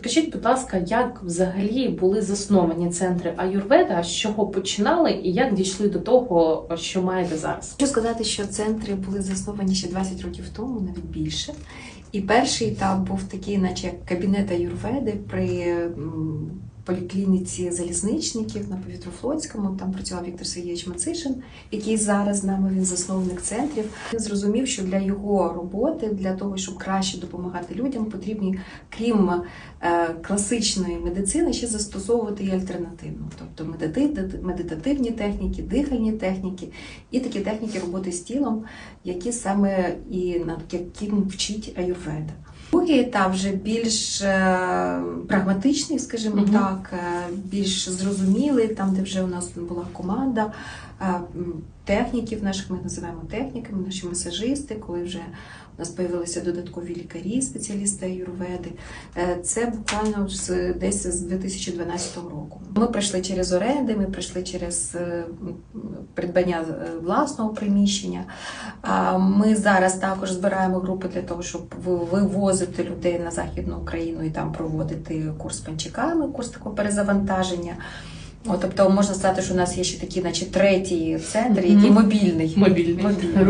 Скажіть, будь ласка, як взагалі були засновані центри Аюрведа, з чого починали і як дійшли до того, що маєте зараз? Хочу сказати, що центри були засновані ще 20 років тому, навіть більше. І перший етап був такий, наче як кабінет аюрведи при поліклініці залізничників на Повітрофлотському. Там працював Віктор Сергійович Мацишин, який зараз з нами він засновник центрів. Він зрозумів, що для його роботи, для того, щоб краще допомагати людям, потрібні, крім е, класичної медицини, ще застосовувати і альтернативну, тобто медитативні техніки, дихальні техніки і такі техніки роботи з тілом, які саме і над яким вчить аюрведа. Другий етап вже більш е, прагматичний, скажімо Мгм. так, е, більш зрозумілий, там, де вже у нас була команда е, техніків наших, ми називаємо техніками, наші масажисти, коли вже у нас з'явилися додаткові лікарі, спеціалісти аюрведи. Це буквально з десь з 2012 року. Ми пройшли через оренди, ми пройшли через придбання власного приміщення. Ми зараз також збираємо групи для того, щоб ви- вивозити людей на західну Україну і там проводити курс панчиками, курс такого перезавантаження. О, тобто можна сказати, що у нас є ще такі, наче третій центр, який мобільний. Мобільний. Мобільний.